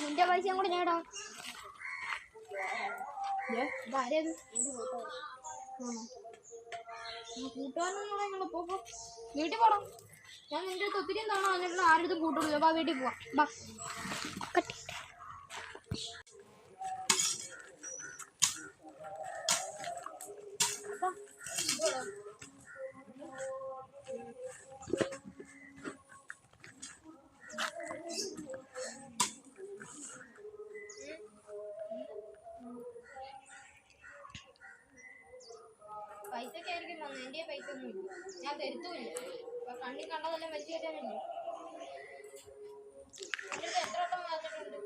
നിന്റെ പൈസയും കൂടെ നേടാ. വീട്ടിൽ പോടാം ഞാൻ നിന്റെ അടുത്ത് ഒത്തിരി തവണ വന്നിട്ടുള്ള ആരുടെ കൂട്ടുള്ളൂ ബാ വീട്ടിൽ പോവാം ബാ പൈസക്കായിരിക്കും വന്നത് എന്റെ പൈസ ഒന്നും ഞാൻ തരുത്തുമില്ല. അപ്പൊ കണ്ണി കണ്ടതെല്ലാം വലിച്ചു കയറ്റാനല്ലേ എന്റെ എത്ര വട്ടം വന്നിട്ടുണ്ട്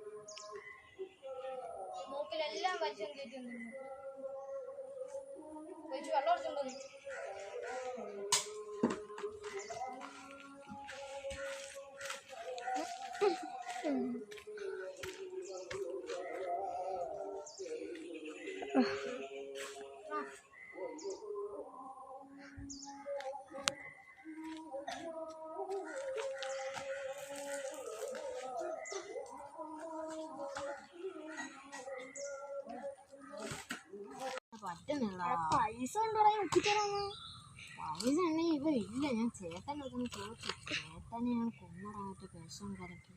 മൂക്കിലെല്ലാം വലിച്ചു കയറ്റുന്നു വെച്ച് വെള്ളം എടുത്തുണ്ടോന്നു പറ്റുന്നില്ല. പൈസ പൈസ ഉണ്ടെങ്കിൽ ഇല്ല ഞാൻ അടുത്ത് ചോദിച്ചു. ചേട്ടനെ ഞാൻ കൊന്നടായിട്ട് വിഷം കലക്കി